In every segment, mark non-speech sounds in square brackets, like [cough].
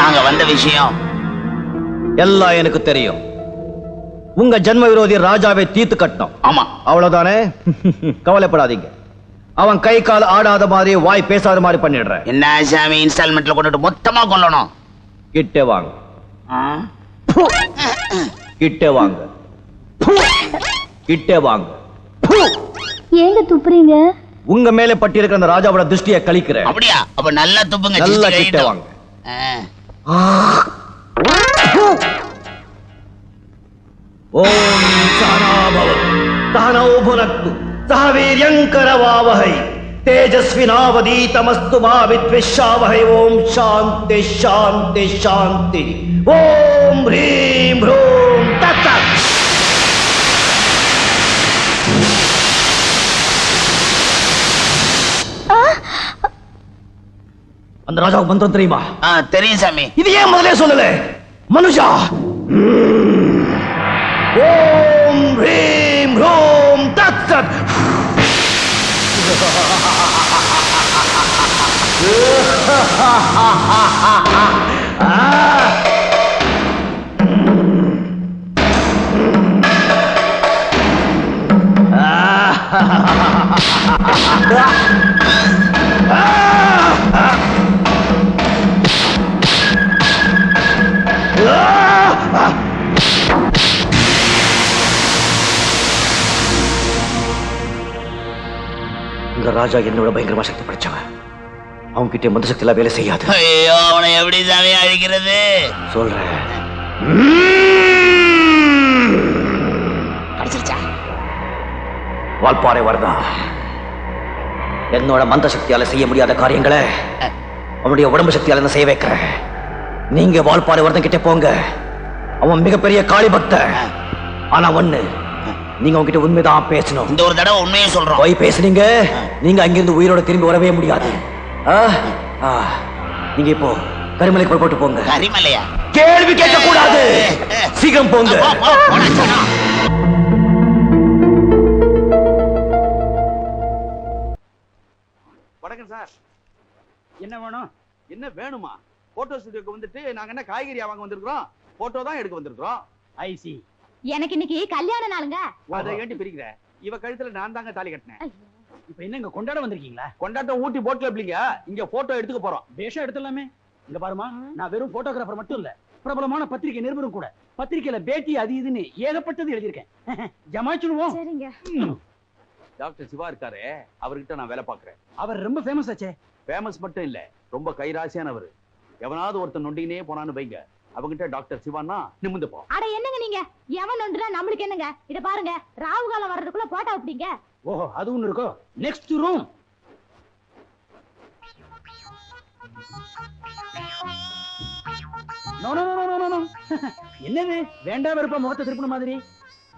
நாங்க வந்த விஷயம். எல்லாம் எனக்கு தெரியும். உங்க ஜன்ம விரோதி ராஜாவை தீர்த்து கட்டணும் ஆமா. அவ்வளவுதானே? [laughs] கவலைப்படாதீங்க. அவன் கை கால் ஆடாத மாதிரி வாய் பேசாத மாதிரி பண்ணிடுறேன். என்ன சாமி இன்ஸ்டால்மெண்ட்ல கொண்டுட்டு மொத்தமா கொல்லணும்? கிட்டே வாங்க. ஆ? கிட்டே வாங்க. கிட்டே வாங்க. ஏங்க துப்புறீங்க? உங்க மேல பட்டி இருக்கிற அந்த ராஜாவோட திருஷ்டியை கழிக்கிறேன். அப்படியா? அப்ப நல்லா துப்புங்க நல்லா கிட்ட. வாங்க. ఓం సహనాభవ సహనౌ భునక్తు సహ వీర్యంకరవావహై తేజస్వినావదీతమస్తు మా విద్విషావహై ఓం శాంతి శాంతి శాంతి ఓం హ్రీం హ్రూం அந்த ராஜாவுக்கு மந்திரம் தெரியுமா? தெரியும் சாமி. இது ஏன் முதலே சொல்லல? மனுஷா. ஓம் ஹ்ரீம் ஹ்ரூம் தத் தத். இந்த ராஜா என்னோட பயங்கரமா சக்தி படைச்சவன் அவங்க கிட்ட மந்த சக்தி எல்லாம் வேலை செய்யாது. ஐயோ அவனை எப்படி சாமி அழிக்கிறது? சொல்றேன். வால்பாறை வரதா? என்னோட மந்த சக்தியால செய்ய முடியாத காரியங்களை அவனுடைய உடம்பு சக்தியால நான் செய்ய வைக்கிறேன். நீங்க வால்பாறை வரதன் கிட்ட போங்க. அவன் மிகப்பெரிய காளி பக்தன் ஆனா ஒண்ணு நீங்க அவன்கிட்ட உண்மைதான் பேசணும். இந்த ஒரு தடவை உண்மையை சொல்றோம். போய் பேசுனீங்க நீங்க அங்கிருந்து உயிரோட திரும்பி வரவே முடியாது. ஆ? ஆ. நீங்க இப்போ கரிமலை புறப்பட்டு போங்க. கரிமலையா? கேள்வி கேட்க கூடாது சீக்கிரம் போங்க. வணக்கம் சார். என்ன வேணும்? என்ன வேணுமா? போட்டோ ஸ்டுடியோக்கு வந்துட்டு நாங்க என்ன காய்கறி வாங்க வந்திருக்கிறோம்? போட்டோ தான் எடுக்க வந்திருக்கிறோம். ஐசி எனக்கு இன்னைக்கு கல்யாண நாளுங்க. அதை ஏண்டி பிரிக்கிற? இவ கழுத்துல நான் தாங்க தாலி கட்டினேன். இப்ப என்ன இங்க கொண்டாட வந்திருக்கீங்களா? கொண்டாட்டம் ஊட்டி போட்ல எப்படிங்க? இங்க போட்டோ எடுத்துக்க போறோம். பேஷா எடுத்துடலாமே. இங்க பாருமா நான் வெறும் போட்டோகிராஃபர் மட்டும் இல்ல பிரபலமான பத்திரிகை நிருபரும் கூட. பத்திரிக்கையில பேட்டி அது இதுன்னு ஏகப்பட்டது எழுதியிருக்கேன். [laughs] ஜமாச்சிடுவோம் சரிங்க. டாக்டர் சிவா இருக்காரு அவர்கிட்ட நான் வேலை பார்க்கறேன். அவர் ரொம்ப ஃபேமஸ் ஆச்சே. ஃபேமஸ் மட்டும் இல்ல ரொம்ப கைராசியானவர். எவனாவது ஒருத்தன் நொண்டினே போனான்னு வைங்க. அவங்கிட்ட டாக்டர் சிவான்னா நிமிந்து போ. அட என்னங்க நீங்க? எவன் ஒன்றுனா நம்மளுக்கு என்னங்க? இத பாருங்க ராவு காலம் வர்றதுக்குள்ள போட்டோ அப்படிங்க ஓஹோ அது ஒண்ணு இருக்கோ? Next room no no no no no என்னது? வேண்டாம் வெறுப்பா முகத்தை திருப்பின மாதிரி?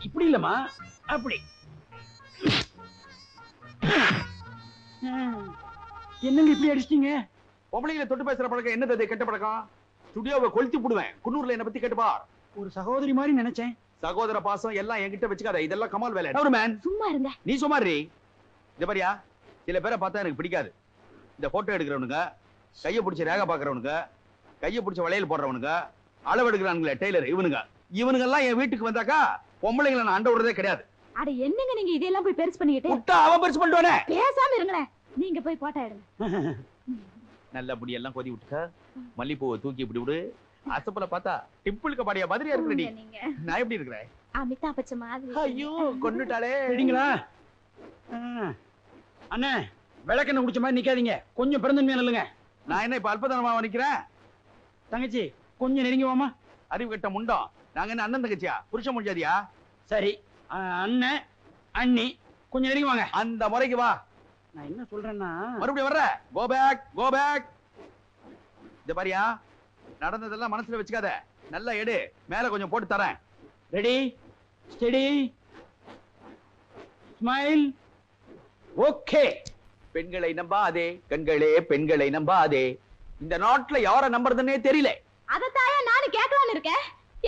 இப்படி இல்லம்மா. அப்படி. என்னங்க இப்படி அடிச்சிட்டீங்க? பொம்பளைங்களை தொட்டு பேசுற பழக்கம் என்னது கெட்ட பழக்கம்? ஸ்டுடியோவை கொளுத்தி போடுவேன் குன்னூர்ல என்ன பத்தி கேட்டுப்பார். ஒரு சகோதரி மாதிரி நினைச்சேன். சகோதர பாசம் எல்லாம் என்கிட்ட வச்சுக்காத. இதெல்லாம் கமால் வேலை. ஒரு மேன் சும்மா இருங்க. நீ சுமாரி இந்த பாரியா. சில பேரை பார்த்தா எனக்கு பிடிக்காது. இந்த போட்டோ எடுக்கிறவனுங்க கையை பிடிச்ச ரேகை பாக்குறவனுங்க கையை பிடிச்ச வளையல் போடுறவனுங்க அளவு எடுக்கிறானுங்களே டெய்லர் இவனுங்க. இவனுங்க எல்லாம் என் வீட்டுக்கு வந்தாக்கா பொம்பளைங்களை நான் அண்ட விடுறதே கிடையாது. அட என்னங்க நீங்க இதெல்லாம் போய் பெருசு பண்ணிக்கிட்டு? முட்டா அவன் பெருசு பண்ணிட்டுவானே பேசாம இருங்களேன். நீங்க போய் போட்டோ எடுங்க. நல்ல முடி எல்லாம் கொதி விட்டுக்க. மல்லிப்பூவை தூக்கி இப்படி விடு. அசப்பல பார்த்தா டிம்பிளுக்கு பாடிய மாதிரியா நீங்க. நான் எப்படி இருக்கிறேன்? அமிதாப் பச்சன் மாதிரி ஐயோ கொன்னுட்டாளே. சரிங்களா. அண்ணே விளக்கெண்ணெய் குடிச்ச மாதிரி நிக்காதீங்க. கொஞ்சம் பிறந்தன்மையா நில்லுங்க. நான் என்ன இப்ப அல்பதனமா நிக்கிறேன்? தங்கச்சி கொஞ்சம் நெருங்கி வாமா அறிவு கட்ட முண்டம். நாங்க என்ன அண்ணன் தங்கச்சியா? புருஷ முடியாதியா சரி. அண்ணன் அண்ணி கொஞ்சம் நெருங்கி வாங்க. அந்த முறைக்கு வா. நான் என்ன சொல்றேன்னா? மறுபடியும் வர்ற? கோ பேக் கோ பேக் இந்த பாரியா நடந்ததெல்லாம் மனசுல வச்சுக்காத. நல்லா எடு மேல கொஞ்சம் போட்டு தரேன். ரெடி ஸ்டெடி ஸ்மைல் ஓகே பெண்களை நம்பாதே கண்களே பெண்களை நம்பாதே. இந்த நாட்டுல யார நம்புறதுன்னே தெரியல. அதத்தாயா நானும் கேட்கலான்னு இருக்கேன்.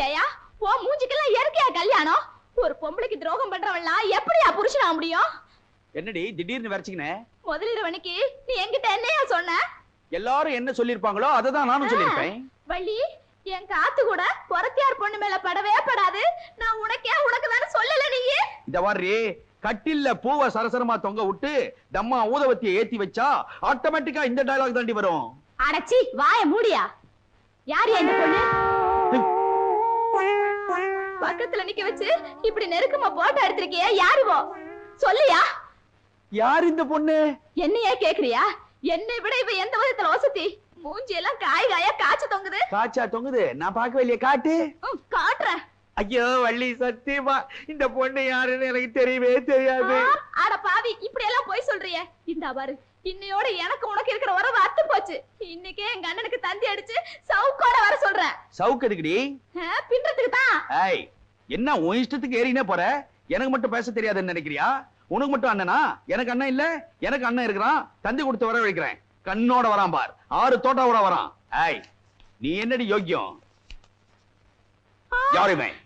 ஏயா ஓ மூஞ்சிக்கெல்லாம் இயற்கையா கல்யாணம்? ஒரு பொம்பளைக்கு துரோகம் பண்றவன்லாம் எப்படியா புருஷனா முடியும்? என்னடி திடீர்னு வரைச்சிக்கினே? முதலிரவனுக்கு நீ என்கிட்ட என்னையா சொன்ன? எல்லாரும் என்ன சொல்லிருப்பாங்களோ அதை தான் நானும் சொல்லியிருப்பேன். வள்ளி என் காத்து கூட பொறத்தியார் பொண்ணு மேல படவே படாது. நான் உனக்கே உனக்கு தானே சொல்லல நீ. இந்த மாதிரி கட்டில்ல பூவை சரசரமா தொங்க விட்டு தம்மா ஊதவத்தியை ஏத்தி வச்சா ஆட்டோமேட்டிக்கா இந்த டயலாக் தாண்டி வரும். அடச்சி வாய மூடியா? யார் இந்த பொண்ணு? பக்கத்துல நிக்க வச்சு இப்படி நெருக்கமா போட்டோ எடுத்திருக்கியே யாருவோ சொல்லியா? யார் இந்த பொண்ணு? என்னையே கேக்குறியா? என்னை விட இவ எந்த விதத்துல வசதி? மூஞ்சி எல்லாம் காய் காயா காய்ச்சி தொங்குது. காச்சா தொங்குது? நான் பார்க்கவே இல்லையே. காட்டு. காட்டுறேன். ஐயோ வள்ளி சத்தியமா. இந்த பொண்ணு யாருன்னு எனக்கு தெரியவே தெரியாது. அட பாவி இப்படி எல்லாம் போய் சொல்றியே. இந்த பாரு இன்னையோட எனக்கு உனக்கு இருக்கிற உறவு அத்து போச்சு. இன்னைக்கே எங்க அண்ணனுக்கு தந்தி அடிச்சு சவுக்கோட வர சொல்றேன். சவுக்கு எதுக்குடி? பின்றதுக்கு தான். ஏய் என்ன உன் இஷ்டத்துக்கு ஏறினே போற? எனக்கு மட்டும் பேச தெரியாதுன்னு நினைக்கிறியா? உனக்கு மட்டும் அண்ணனா? எனக்கு அண்ணன் இல்ல? எனக்கு அண்ணன் இருக்கிறான். தந்தி கொடுத்து வர வைக்கிறேன். கண்ணோட வரான் பார். ஆறு தோட்டாவோட வரான். ஏய் நீ என்னடி யோக்கியம்? யார் இவன்?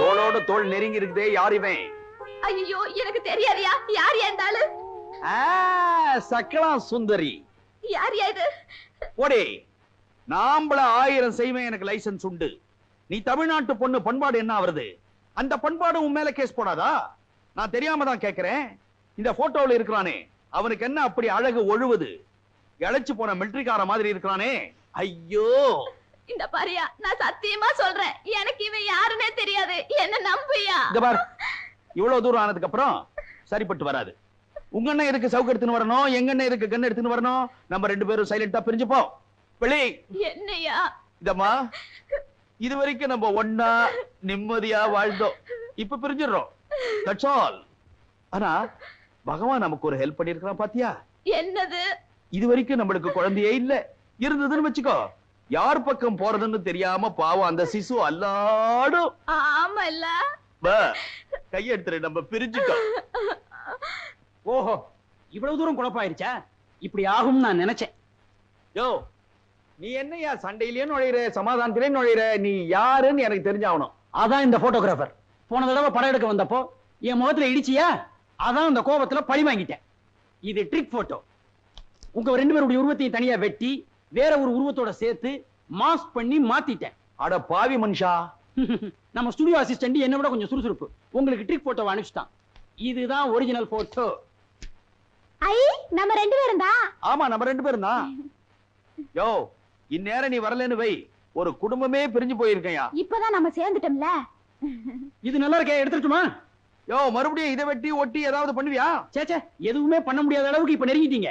தோளோட தோள் நெருங்கி இருக்குதே யார் இவன்? ஐயோ எனக்கு தெரியாதியா? யார் ஏந்தாளு ஆ, சக்கலா சுந்தரி. யார் யா இது? போடே நாம்பள ஆயிரம் செய்வேன் எனக்கு லைசென்ஸ் உண்டு. நீ தமிழ்நாட்டு பொண்ணு பண்பாடு என்ன ஆவறது? அந்த பண்பாடு உன் மேல கேஸ் போடாதா? நான் தெரியாம தான் கேக்குறேன். இந்த போட்டோல இருக்கிறானே. அவனுக்கு என்ன அப்படி அழகு ஒழுவுது? இழைச்சு போன மிலிட்டரிக்கார மாதிரி இருக்கிறானே. ஐயோ! இந்த பாரியா நான் சத்தியமா சொல்றேன். எனக்கு இவன் யாருன்னே தெரியாது. என்ன நம்பியா? இங்க பார். இவ்வளவு தூரம் ஆனதுக்கு அப்புறம் சரிப்பட்டு வராது. உங்க அண்ணன் எதுக்கு சவுக்கு எடுத்துன்னு வரணும்? எங்க அண்ணன் எதுக்கு கண்ணு எடுத்துன்னு வரணும்? நம்ம ரெண்டு பேரும் சைலண்டா பிரிஞ்சுப்போம். வெளி என்னையா? இதம்மா இது வரைக்கும் நம்ம ஒன்னா நிம்மதியா வாழ்ந்தோம். இப்ப பிரிஞ்சிடுறோம். தட்ஸ் ஆல் ஆனா பகவான் நமக்கு ஒரு ஹெல்ப் பண்ணிருக்கான் பாத்தியா? என்னது? இது வரைக்கும் நம்மளுக்கு குழந்தையே இல்ல. இருந்ததுன்னு வச்சுக்கோ. யார் பக்கம் போறதுன்னு தெரியாம பாவம் அந்த சிசு அல்லாடும். ஆமா இல்ல கையெடுத்துரு நம்ம பிரிஞ்சுக்கோ ஓஹோ இவ்வளவு தூரம் குழப்பாயிருச்சா இப்படி ஆகும் நான் நினைச்சேன். யோ நீ என்னையா சண்டையிலேயே நுழையிற சமாதானத்திலே நுழையிற? நீ யாருன்னு எனக்கு தெரிஞ்சாகணும். அதான் இந்த போட்டோகிராஃபர் போன தடவை படம் எடுக்க வந்தப்போ என் முகத்துல இடிச்சியா? அதான் அந்த கோபத்துல பழி வாங்கிட்டேன். இது ட்ரிக் போட்டோ உங்க ரெண்டு பேருடைய உருவத்தையும் தனியா வெட்டி வேற ஒரு உருவத்தோட சேர்த்து மாஸ்க் பண்ணி மாத்திட்டேன். அட பாவி மனுஷா. [laughs] நம்ம ஸ்டுடியோ அசிஸ்டன்ட் என்ன விட கொஞ்சம் சுறுசுறுப்பு. உங்களுக்கு ட்ரிக் போட்டோ அனுப்பிச்சிட்டான். இதுதான் ஒரிஜினல் போட்டோ ஐ நம்ம ரெண்டு பேரும் தான். ஆமா நம்ம ரெண்டு பேரும் தான். [laughs] யோ இந்நேரம் நீ வரலன்னு வை. ஒரு குடும்பமே பிரிஞ்சு போயிருக்கையா. இப்பதான் நம்ம சேர்ந்துட்டோம்ல. இது நல்லா இருக்கே எடுத்துட்டுமா யோ மறுபடியும் இதை வெட்டி ஒட்டி ஏதாவது பண்ணுவியா? சேச்சே எதுவுமே பண்ண முடியாத அளவுக்கு இப்ப நெருங்கிட்டீங்க.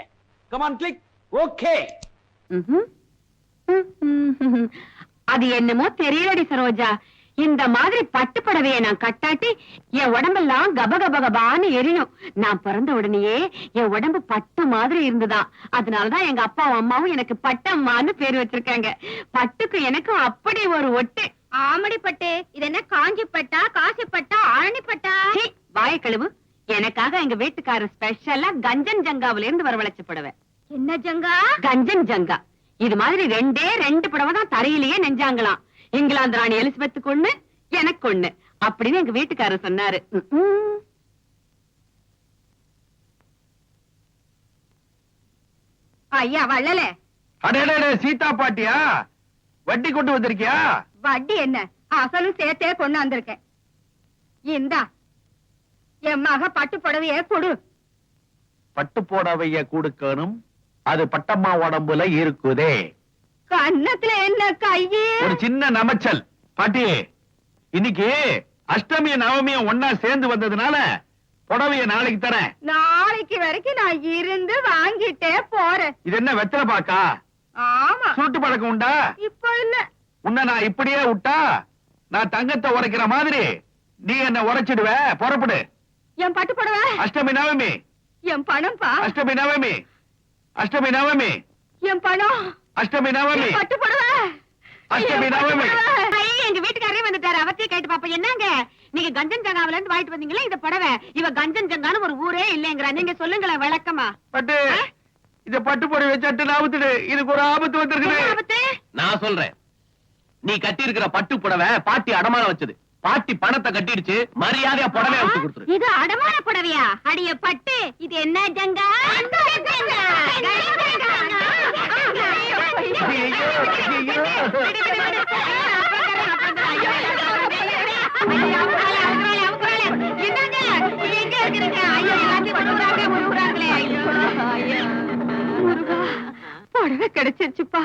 Come on click okay. அது என்னமோ தெரியலடி சரோஜா. இந்த மாதிரி பட்டு புடவைய நான் கட்டாட்டி என் உடம்பெல்லாம் கப கப கபான்னு எரியும். நான் பிறந்த உடனேயே என் உடம்பு பட்டு மாதிரி இருந்துதான். அதனாலதான் எங்க அப்பாவும் அம்மாவும் எனக்கு பட்டம்மான்னு பேர் வச்சிருக்காங்க. பட்டுக்கு எனக்கும் அப்படி ஒரு ஒட்டு. ஆமடி பட்டு. இது என்ன காஞ்சி பட்டா காசி பட்டா ஆரணி பட்டா? வாய கழுவு. எனக்காக எங்க வீட்டுக்காரர் ஸ்பெஷலா கஞ்சன் ஜங்காவில இருந்து வரவழைச்ச புடவை. என்ன ஜங்கா? கஞ்சன் ஜங்கா. இது மாதிரி ரெண்டே ரெண்டு புடவை தான் தரையிலேயே நெஞ்சாங்களாம். இங்கிலாந்து ராணி எலிசபெத்துக்கு ஒண்ணு எனக்கு ஒண்ணு அப்படின்னு எங்க வீட்டுக்காரர் சொன்னாரு. ஐயா வள்ளல. அடே சீதா பாட்டியா? வட்டி கொண்டு வந்திருக்கியா? வட்டி என்ன? அசலும் சேர்த்தே கொண்டு வந்திருக்கேன். இந்தா என் மக பட்டு புடவைய கொடு. பட்டு போடவைய கொடுக்கணும். அது பட்டம்மா உடம்புல இருக்குதே. கன்னத்துல என்ன கையே? ஒரு சின்ன நமைச்சல். பாட்டி இன்னைக்கு அஷ்டமிய நவமியும் ஒன்னா சேர்ந்து வந்ததுனால புடவைய நாளைக்கு தரேன். நாளைக்கு வரைக்கும் நான் இருந்து வாங்கிட்டே போறேன். இது என்ன வெத்தலை பாக்கா? ஆமா. சுருட்டு பழக்கம் உண்டா? இப்போ இல்ல. உன்னை நான் இப்படியே விட்டா நான் தங்கத்தை உரைக்கிற மாதிரி நீ என்ன உரைச்சிடுவ? புறப்படு. என் பட்டு புடவை? அஷ்டமி நவமி. என் பணம்ப்பா அஷ்டமி நவமி. அஷ்டமி நவமி. என் பணம். அஷ்டமி நவமி. பட்டு புடவை அஷ்டமி நவமி. ஐயே, எங்க வீட்டுக்காரே வந்துட்டாரு. அவர்த்தையும் கேட்டு பாப்பா என்னங்க? நீங்க கஞ்சன் ஜங்காவில இருந்து வாங்கிட்டு வந்தீங்களா? இந்த புடவை. இவ கஞ்சன் ஜங்கான்னு ஒரு ஊரே இல்லைங்கிறா. நீங்க சொல்லுங்களேன் விளக்கமா. பட்டு இத பட்டு புடவை சட்டு நாபத்துடு இதுக்கு ஒரு ஆபத்து வந்திருக்குது. ஆபத்து? நான் சொல்றேன். நீ கட்டி இருக்கிற பட்டு புடவை பாட்டி அடமானம் வச்சது. பாட்டி பணத்தை கட்டிடுச்சு மரியாதையா புடவை எடுத்து கொடுத்துரு. இது அடமான புடவையா? அடிய பட்டு இது என்ன ஜங்கா? புடவை கிடைச்சிருச்சுப்பா